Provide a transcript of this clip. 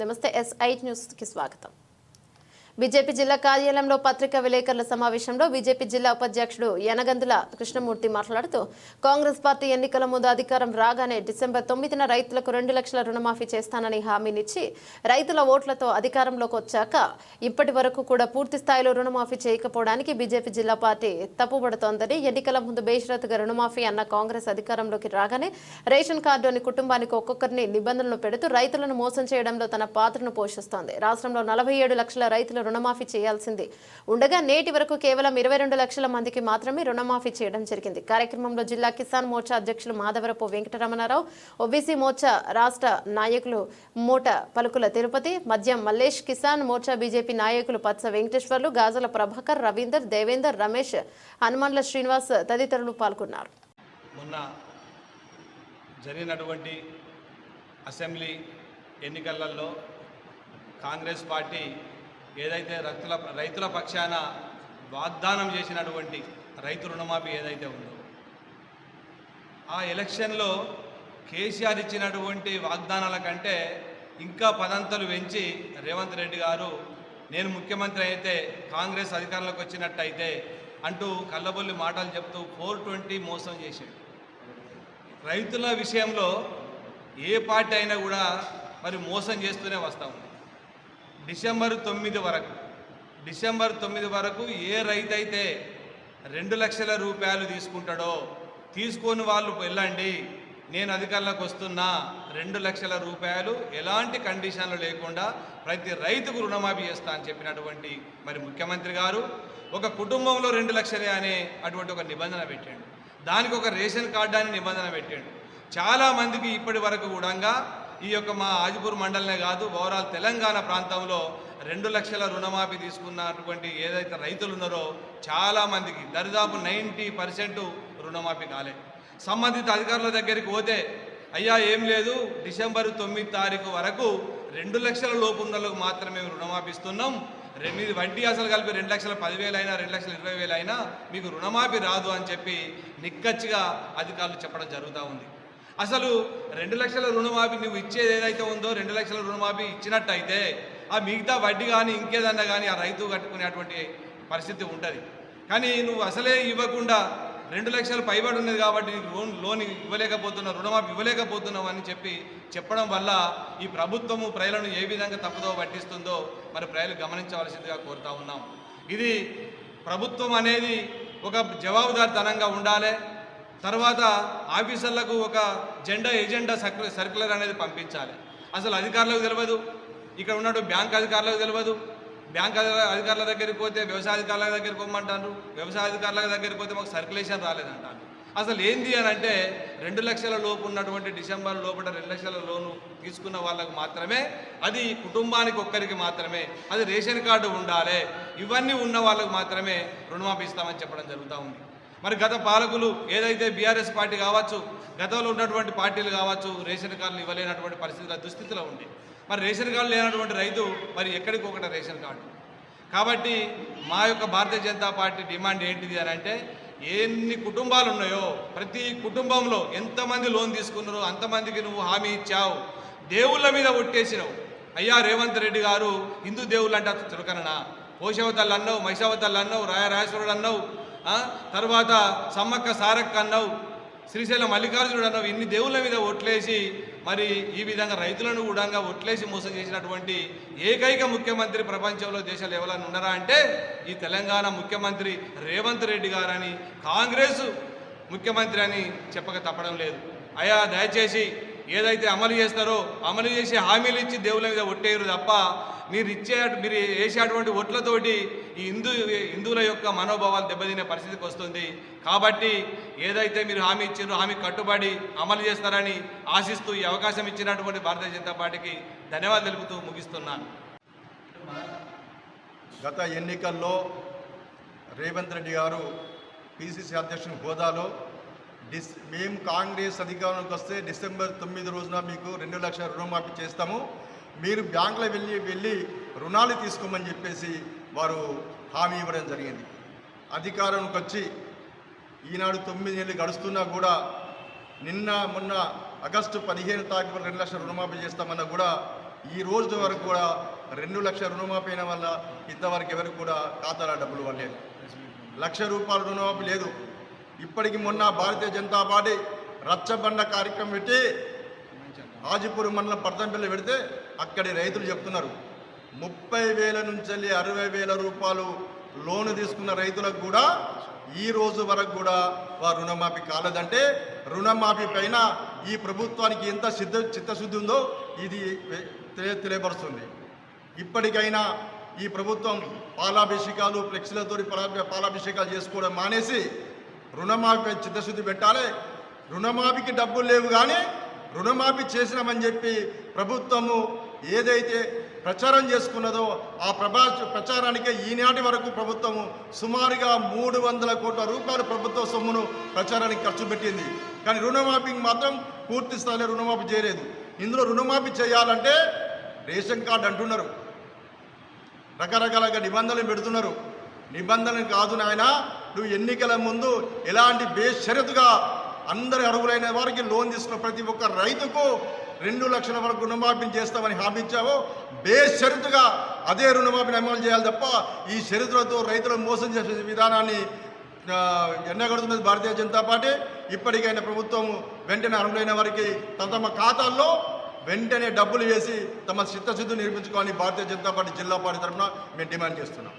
నమస్తే ఎస్ఐ న్యూస్కి స్వాగతం. బీజేపీ జిల్లా కార్యాలయంలో పత్రికా విలేకరుల సమావేశంలో బీజేపీ జిల్లా ఉపాధ్యక్షుడు యనగందుల కృష్ణమూర్తి మాట్లాడుతూ కాంగ్రెస్ పార్టీ ఎన్నికల ముందు అధికారం రాగానే డిసెంబర్ తొమ్మిదిన రైతులకు రెండు లక్షల రుణమాఫీ చేస్తానని హామీనిచ్చి రైతుల ఓట్లతో అధికారంలోకి వచ్చాక ఇప్పటి వరకు కూడా పూర్తి స్థాయిలో రుణమాఫీ చేయకపోవడానికి బీజేపీ జిల్లా పార్టీ తప్పుబడుతోందని ఎన్నికల ముందు బేషరతుగా రుణమాఫీ అన్న కాంగ్రెస్ అధికారంలోకి రాగానే రేషన్ కార్డుని కుటుంబానికి ఒక్కొక్కరిని నిబంధనలు పెడుతూ రైతులను మోసం చేయడంలో తన పాత్రను పోషిస్తోంది. రాష్ట్రంలో నలభై ఏడు లక్షల రైతులు రుణమాఫీ చేయాల్సింది. ఉండగా నేటి వరకు కేవలం ఇరవై రెండు లక్షల మందికి మాత్రమే రుణమాఫీ చేయడం జరిగింది. కార్యక్రమంలో జిల్లా కిసాన్ మోర్చా అధ్యక్షులు మాధవరపు వెంకటరమణారావు ఓబీసీ మోర్చా రాష్ట్ర నాయకులు మూట పలుకుల తిరుపతి మద్యం మల్లేష్ కిసాన్ మోర్చా బీజేపీ నాయకులు పత్స వెంకటేశ్వర్లు గాజల ప్రభాకర్ రవీందర్ దేవేందర్ రమేష్ హనుమాన్ల శ్రీనివాస్ తదితరులు పాల్గొన్నారు. మొన్న జరిగినటువంటి అసెంబ్లీ ఎన్నికలలో కాంగ్రెస్ పార్టీ ఏదైతే రైతుల రైతుల పక్షాన వాగ్దానం చేసినటువంటి రైతు రుణమాఫీ ఏదైతే ఉందో ఆ ఎలక్షన్లో కేసీఆర్ ఇచ్చినటువంటి వాగ్దానాల కంటే ఇంకా పదంతలు పెంచి రేవంత్ రెడ్డి గారు నేను ముఖ్యమంత్రి అయితే కాంగ్రెస్ అధికారంలోకి వచ్చినట్టయితే అంటూ కళ్ళబొల్లి మాటలు చెప్తూ ఫోర్ ట్వంటీ మోసం చేశాడు. రైతుల విషయంలో ఏ పార్టీ అయినా కూడా మరి మోసం చేస్తూనే వస్తూ ఉంది. డిసెంబర్ తొమ్మిది వరకు. డిసెంబర్ తొమ్మిది వరకు ఏ రైతు అయితే రెండు లక్షల రూపాయలు తీసుకుంటాడో తీసుకొని వాళ్ళు వెళ్ళండి నేను అధికారులకు వస్తున్నా రెండు లక్షల రూపాయలు ఎలాంటి కండిషన్లు లేకుండా ప్రతి రైతుకు రుణమాఫీ చేస్తా అని చెప్పినటువంటి మరి ముఖ్యమంత్రి గారు ఒక కుటుంబంలో రెండు లక్షలే అనే అటువంటి ఒక నిబంధన పెట్టాడు. దానికి ఒక రేషన్ కార్డు అని నిబంధన పెట్టాడు. చాలా మందికి ఇప్పటి వరకు కూడా ఈ యొక్క మా ఆజిపూర్ మండలనే కాదు ఓవరాల్ తెలంగాణ ప్రాంతంలో రెండు లక్షల రుణమాఫీ తీసుకున్నటువంటి ఏదైతే రైతులు ఉన్నారో చాలామందికి దరిదాపు నైంటీ పర్సెంట్ రుణమాఫీ కాలే. సంబంధిత అధికారుల దగ్గరికి పోతే అయ్యా ఏం లేదు డిసెంబర్ తొమ్మిది తారీఖు వరకు రెండు లక్షల లోపు ఉన్న మాత్రమే రుణమాఫీ ఇస్తున్నాం మీది వడ్డీ అసలు కలిపి రెండు లక్షల పదివేలు అయినా రెండు లక్షల ఇరవై వేలు అయినా మీకు రుణమాఫీ రాదు అని చెప్పి నిక్కచ్చిగా అధికారులు చెప్పడం జరుగుతూ ఉంది. అసలు రెండు లక్షల రుణమాఫీ నువ్వు ఇచ్చేది ఏదైతే ఉందో రెండు లక్షల రుణమాఫీ ఇచ్చినట్టయితే ఆ మిగతా వడ్డీ కానీ ఇంకేదన్నా కానీ ఆ రైతు కట్టుకునేటువంటి పరిస్థితి ఉంటుంది. కానీ నువ్వు అసలే ఇవ్వకుండా రెండు లక్షలు పైబడి ఉన్నది కాబట్టి నీకు లోన్ లోన్ ఇవ్వలేకపోతున్నావు రుణమాఫీ ఇవ్వలేకపోతున్నావు అని చెప్పి చెప్పడం వల్ల ఈ ప్రభుత్వము ప్రజలను ఏ విధంగా తప్పుదో పట్టిస్తుందో మరి ప్రజలు గమనించవలసిందిగా కోరుతా ఉన్నాం. ఇది ప్రభుత్వం అనేది ఒక జవాబుదారితనంగా ఉండాలి. తర్వాత ఆఫీసర్లకు ఒక జెండా ఎజెండా సర్క్యులర్ అనేది పంపించాలి. అసలు అధికారులకు తెలియదు ఇక్కడ ఉన్నట్టు బ్యాంక్ అధికారులకు తెలియదు బ్యాంక్ అధికారుల దగ్గరికి పోతే వ్యవసాయ అధికారుల దగ్గరికి పోమంటారు వ్యవసాయ అధికారుల దగ్గరికి పోతే మాకు సర్క్యులేషన్ రాలేదంటారు అసలు ఏంది అని అంటే రెండు లక్షల లోపు ఉన్నటువంటి డిసెంబర్ లోపల రెండు లక్షల లోను తీసుకున్న వాళ్ళకు మాత్రమే అది కుటుంబానికి ఒక్కరికి మాత్రమే అది రేషన్ కార్డు ఉండాలి. ఇవన్నీ ఉన్న వాళ్ళకు మాత్రమే రుణమాఫీ ఇస్తామని చెప్పడం జరుగుతూ ఉంది. మరి గత పాలకులు ఏదైతే బీఆర్ఎస్ పార్టీ కావచ్చు గతంలో ఉన్నటువంటి పార్టీలు కావచ్చు రేషన్ కార్డులు ఇవ్వలేనటువంటి పరిస్థితుల దుస్థితిలో ఉంది. మరి రేషన్ కార్డు లేనటువంటి రైతు మరి ఎక్కడికి ఒకటి రేషన్ కార్డు? కాబట్టి మా యొక్క భారతీయ జనతా పార్టీ డిమాండ్ ఏంటిది అని అంటే ఎన్ని కుటుంబాలు ఉన్నాయో ప్రతి కుటుంబంలో ఎంతమంది లోన్ తీసుకున్నారో అంతమందికి నువ్వు హామీ ఇచ్చావు దేవుళ్ళ మీద ఒట్టేసినావు. అయ్యా రేవంత్ రెడ్డి గారు హిందూ దేవుళ్ళు అంటే చులకననా? పోషవతల్లు అన్నావు మైషావతల్లు అన్నావు రాయరాజేశ్వరుడు అన్నావు తర్వాత సమ్మక్క సారక్క అన్నావు శ్రీశైలం మల్లికార్జునుడు అన్నావు ఇన్ని దేవుళ్ళ మీద ఒట్లేసి మరి ఈ విధంగా రైతులను కూడా ఒట్లేసి మోసం చేసినటువంటి ఏకైక ముఖ్యమంత్రి ప్రపంచంలో దేశాలు ఎవరైనా ఉన్నారా అంటే ఈ తెలంగాణ ముఖ్యమంత్రి రేవంత్ రెడ్డి గారని కాంగ్రెస్ ముఖ్యమంత్రి అని చెప్పక తప్పడం లేదు. అయా దయచేసి ఏదైతే అమలు చేస్తారో అమలు చేసి హామీలు ఇచ్చి దేవుళ్ళ మీద ఒట్టేయరు తప్ప మీరు ఇచ్చే మీరు వేసేటువంటి ఒట్లతోటి ఈ హిందూ హిందువుల యొక్క మనోభావాలు దెబ్బతినే పరిస్థితికి వస్తుంది. కాబట్టి ఏదైతే మీరు హామీ ఇచ్చారో హామీ కట్టుబడి అమలు చేస్తారని ఆశిస్తూ ఈ అవకాశం ఇచ్చినటువంటి భారతీయ జనతా పార్టీకి ధన్యవాదాలు తెలుపుతూ ముగిస్తున్నాను గత ఎన్నికల్లో రేవంత్ రెడ్డి గారు పిసిసి అధ్యక్షుని హోదాలో డిస్ మేము కాంగ్రెస్ అధికారంలోకి వస్తే డిసెంబర్ తొమ్మిది రోజున మీకు రెండు లక్షల రుణమాఫీ చేస్తాము. మీరు బ్యాంకులో వెళ్ళి వెళ్ళి రుణాలు తీసుకోమని చెప్పేసి వారు హామీ ఇవ్వడం జరిగింది. అధికారంకి వచ్చి ఈనాడు తొమ్మిది నెలలు గడుస్తున్నా కూడా నిన్న మొన్న ఆగస్టు పదిహేను తారీఖు రెండు లక్షల రుణమాఫీ చేస్తామన్నా కూడా ఈ రోజు వరకు కూడా రెండు లక్షల రుణమాఫీ అయిన వల్ల ఇంతవరకు ఎవరికి కూడా ఖాతాలో డబ్బులు ఇవ్వలేదు. లక్ష రూపాయల రుణమాఫీ లేదు. ఇప్పటికి మొన్న భారతీయ జనతా పార్టీ రచ్చబండ కార్యక్రమం పెట్టి హాజీపూర్ మండలం పడతంపల్లి పెడితే అక్కడి రైతులు చెప్తున్నారు. ముప్పై వేల నుంచి వెళ్ళి అరవై వేల రూపాయలు లోను తీసుకున్న రైతులకు కూడా ఈ రోజు వరకు కూడా వారు రుణమాఫీ కాలేదంటే రుణమాఫీ పైన ఈ ప్రభుత్వానికి ఎంత సిద్ధ చిత్తశుద్ధి ఉందో ఇది తెలియపరుస్తుంది. ఇప్పటికైనా ఈ ప్రభుత్వం పాలాభిషేకాలు ఫ్లెక్సీలతో పాలాభిషేకాలు చేసుకోవడం మానేసి రుణమాఫీ చిత్తశుద్ధి పెట్టాలి. రుణమాఫీకి డబ్బులు లేవు కానీ రుణమాఫీ చేసినామని చెప్పి ప్రభుత్వము ఏదైతే ప్రచారం చేసుకున్నదో ఆ ప్రభా ప్రచారానికే ఈనాటి వరకు ప్రభుత్వము సుమారుగా మూడు వందల కోట్ల రూపాయలు ప్రభుత్వ సొమ్మును ప్రచారానికి ఖర్చు పెట్టింది. కానీ రుణమాఫీకి మాత్రం పూర్తి స్థాయిలో రుణమాఫీ చేయలేదు. ఇందులో రుణమాఫీ చేయాలంటే రేషన్ కార్డు అంటున్నారు. రకరకాలుగా నిబంధనలు పెడుతున్నారు. నిబంధనలు కాదు నాయన నువ్వు ఎన్నికల ముందు ఎలాంటి బేషరతుగా అందరి అర్హులైన వారికి లోన్ తీసుకున్న ప్రతి ఒక్క రైతుకు రెండు లక్షల వరకు రుణమాఫీని చేస్తామని హామీ ఇచ్చావు బేషరతుగా అదే రుణమాఫీని అమలు చేయాలి తప్ప ఈ షరతులతో రైతులను మోసం చేసే విధానాన్ని ఎండగడుతున్నది భారతీయ జనతా పార్టీ. ఇప్పటికైనా ప్రభుత్వం వెంటనే అర్హులైన వారికి తమ తమ ఖాతాల్లో వెంటనే డబ్బులు వేసి తమ చిత్తశుద్ధి నిర్మించుకోవాలని భారతీయ జనతా పార్టీ జిల్లా పార్టీ తరఫున మేము డిమాండ్ చేస్తున్నాం.